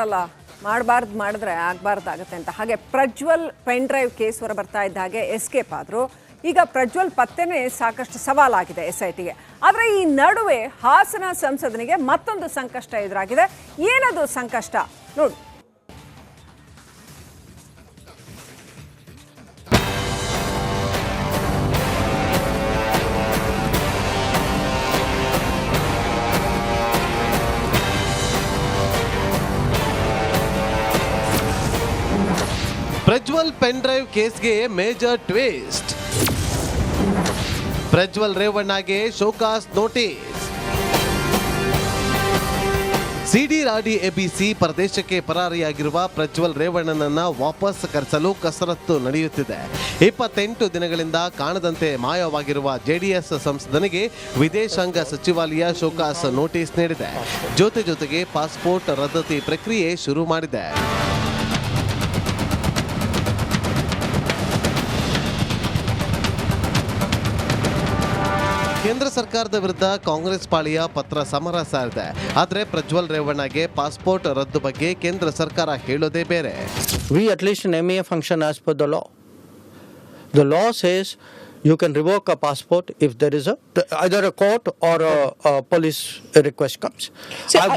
ಅಲ್ಲ, ಮಾಡಬಾರ್ದು ಮಾಡಿದ್ರೆ ಆಗಬಾರ್ದು ಆಗುತ್ತೆ ಅಂತ. ಹಾಗೆ ಪ್ರಜ್ವಲ್ ಪೆನ್ ಡ್ರೈವ್ ಕೇಸ್ ಹೊರ ಬರ್ತಾ ಇದ್ದ ಹಾಗೆ ಎಸ್ಕೇಪ್ ಆದರು. ಈಗ ಪ್ರಜ್ವಲ್ ಪತ್ತೆನೇ ಸಾಕಷ್ಟು ಸವಾಲಾಗಿದೆ ಎಸ್ ಐ ಟಿಗೆ ಆದರೆ ಈ ನಡುವೆ ಹಾಸನ ಸಂಸದನಿಗೆ ಮತ್ತೊಂದು ಸಂಕಷ್ಟ ಎದುರಾಗಿದೆ. ಏನದು ಸಂಕಷ್ಟ? ನೋಡಿ. ಪ್ರಜ್ವಲ್ ಪೆನ್ ಡ್ರೈವ್ ಕೇಸ್ಗೆ ಮೇಜರ್ ಟ್ವಿಸ್ಟ್. ಪ್ರಜ್ವಲ್ ರೇವಣ್ಣಗೆ ಶೋಕಾಸ್ ನೋಟಿಸ್. ಸಿಡಿ ರಾಡಿ ಎಬಿಸಿ ಪ್ರದೇಶಕ್ಕೆ ಪರಾರಿಯಾಗಿರುವ ಪ್ರಜ್ವಲ್ ರೇವಣ್ಣನನ್ನ ವಾಪಸ್ ಕರೆಸಲು ಕಸರತ್ತು ನಡೆಯುತ್ತಿದೆ. ಇಪ್ಪತ್ತೆಂಟು ದಿನಗಳಿಂದ ಕಾಣದಂತೆ ಮಾಯವಾಗಿರುವ ಜೆಡಿಎಸ್ ಸಂಸದನಿಗೆ ವಿದೇಶಾಂಗ ಸಚಿವಾಲಯ ಶೋಕಾಸ್ ನೋಟಿಸ್ ನೀಡಿದೆ. ಜೊತೆ ಜೊತೆಗೆ ಪಾಸ್ಪೋರ್ಟ್ ರದ್ದತಿ ಪ್ರಕ್ರಿಯೆ ಶುರು ಮಾಡಿದೆ. ಕೇಂದ್ರ ಸರ್ಕಾರದ ವಿರುದ್ಧ ಕಾಂಗ್ರೆಸ್ ಪಾಳಿಯ ಪತ್ರ ಸಮರ ಸಾರಿದೆ ಆದರೆ ಪ್ರಜ್ವಲ್ ರೇವಣ್ಣಗೆ ಪಾಸ್ಪೋರ್ಟ್ ರದ್ದು ಬಗ್ಗೆ ಕೇಂದ್ರ ಸರ್ಕಾರ ಹೇಳೋದೇ ಬೇರೆ. We at least M A function as per the law the law says you can revoke a passport if there is other a court or police request comes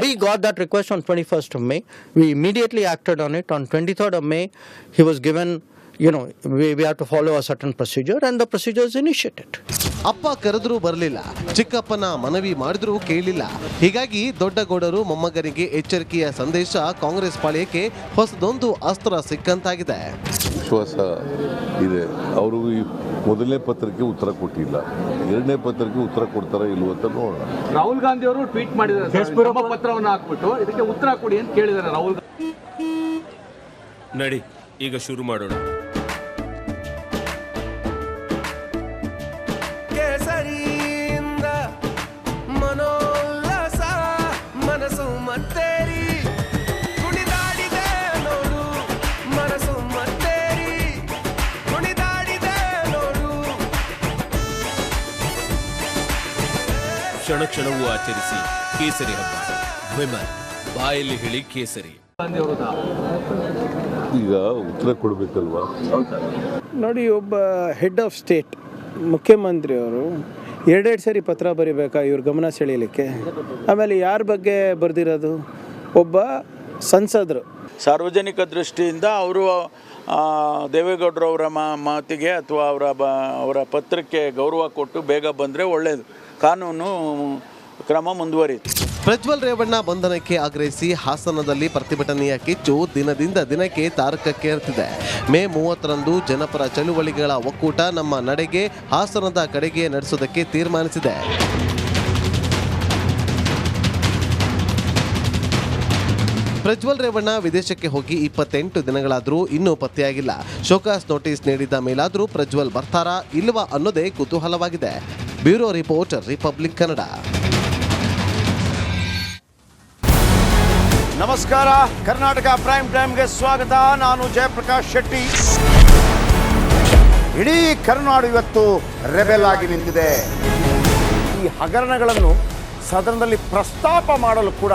we got that request on twenty first of May we immediately acted on it on twenty third of May he was given you know we have to follow a certain procedure and the procedure is initiated ಅಪ್ಪ ಕರೆದ್ರೂ ಬರಲಿಲ್ಲ. ಚಿಕ್ಕಪ್ಪನ ಮನವಿ ಮಾಡಿದ್ರೂ ಕೇಳಿಲ್ಲ. ಹೀಗಾಗಿ ದೊಡ್ಡಗೌಡರು ಮೊಮ್ಮಗನಿಗೆ ಎಚ್ಚರಿಕೆಯ ಸಂದೇಶ ಕಾಂಗ್ರೆಸ್ ಪಾಳ್ಯಕ್ಕೆ ಹೊಸದೊಂದು ಅಸ್ತ್ರ ಸಿಕ್ಕಂತಾಗಿದೆ. ವಿಶ್ವಾಸ ಇದೆ. ಅವರು ಈ ಮೊದಲನೇ ಪತ್ರಕ್ಕೆ ಉತ್ತರ ಕೊಟ್ಟಿಲ್ಲ. ಎರಡನೇ ಪತ್ರಕ್ಕೆ ಉತ್ತರ ಕೊಡ್ತಾರ ಇಲ್ವೋ ಅಂತ ನೋಡೋಣ. ರಾಹುಲ್ ಗಾಂಧಿ ಅವರು ಟ್ವೀಟ್ ಮಾಡಿದ್ದಾರೆ ಪತ್ರವನ್ನು ಹಾಕ್ಬಿಟ್ಟು ಇದಕ್ಕೆ ಉತ್ತರ ಕೊಡಿ ಅಂತ ಕೇಳಿದ್ದಾರೆ ರಾಹುಲ್ ಗಾಂಧಿ. ನಡಿ ಈಗ ಶುರು ಮಾಡೋಣ. ಕ್ಷಣ ಕ್ಷಣವೂ ಆಚರಿಸಿ ಕೇಸರಿ ಹಬ್ಬ. ವಿಮಲ್ ಬಾಯಲ್ಲಿ ಹೇಳಿ ಕೇಸರಿ. ಈಗ ಉತ್ತರ ಕೊಡಬೇಕಲ್ವಾ? ನೋಡಿ ಒಬ್ಬ ಹೆಡ್ ಆಫ್ ಸ್ಟೇಟ್ ಮುಖ್ಯಮಂತ್ರಿ ಅವರು ಎರಡೆರಡು ಸರಿ ಪತ್ರ ಬರಿಬೇಕಾ ಇವ್ರ ಗಮನ ಸೆಳೀಲಿಕ್ಕೆ ಆಮೇಲೆ ಯಾರ ಬಗ್ಗೆ ಬರೆದಿರೋದು? ಒಬ್ಬ ಸಂಸದರು. ಸಾರ್ವಜನಿಕ ದೃಷ್ಟಿಯಿಂದ ಅವರು ದೇವೇಗೌಡರವರ ಮಾ ಮಾತಿಗೆ ಅಥವಾ ಅವರ ಬ ಅವರ ಪತ್ರಕ್ಕೆ ಗೌರವ ಕೊಟ್ಟು ಬೇಗ ಬಂದರೆ ಒಳ್ಳೆಯದು ಕಾನೂನು ಕ್ರಮ ಮುಂದುವರಿಯಿತು. ಪ್ರಜ್ವಲ್ ರೇವಣ್ಣ ಬಂಧನಕ್ಕೆ ಆಗ್ರಹಿಸಿ ಹಾಸನದಲ್ಲಿ ಪ್ರತಿಭಟನೆಯ ಕಿಚ್ಚು ದಿನದಿಂದ ದಿನಕ್ಕೆ ತಾರಕಕ್ಕೇರುತ್ತಿದೆ ಮೇ ಮೂವತ್ತರಂದು ಜನಪರ ಚಳುವಳಿಗಳ ಒಕ್ಕೂಟ ನಮ್ಮ ನಡೆಗೆ ಹಾಸನದ ಕಡೆಗೆ ನಡೆಸೋದಕ್ಕೆ ತೀರ್ಮಾನಿಸಿದೆ. ಪ್ರಜ್ವಲ್ ರೇವಣ್ಣ ವಿದೇಶಕ್ಕೆ ಹೋಗಿ ಇಪ್ಪತ್ತೆಂಟು ದಿನಗಳಾದರೂ ಇನ್ನೂ ಪತ್ತೆಯಾಗಿಲ್ಲ. ಶೋಕಾಸ್ ನೋಟಿಸ್ ನೀಡಿದ್ದ ಮೇಲಾದರೂ ಪ್ರಜ್ವಲ್ ಬರ್ತಾರಾ ಇಲ್ಲವಾ ಅನ್ನೋದೇ ಕುತೂಹಲವಾಗಿದೆ. Bureau report Republic Kannada. ನಮಸ್ಕಾರ. ಕರ್ನಾಟಕ ಪ್ರೈಮ್ ಟೈಮ್ಗೆ ಸ್ವಾಗತ. ನಾನು ಜಯಪ್ರಕಾಶ್ ಶೆಟ್ಟಿ. ಇಡೀ ಕರ್ನಾಡು ಇವತ್ತು ರೆಬೆಲ್ ಆಗಿ ನಿಂತಿದೆ. ಈ ಹಗರಣಗಳನ್ನು ಸದನದಲ್ಲಿ ಪ್ರಸ್ತಾಪ ಮಾಡಲು ಕೂಡ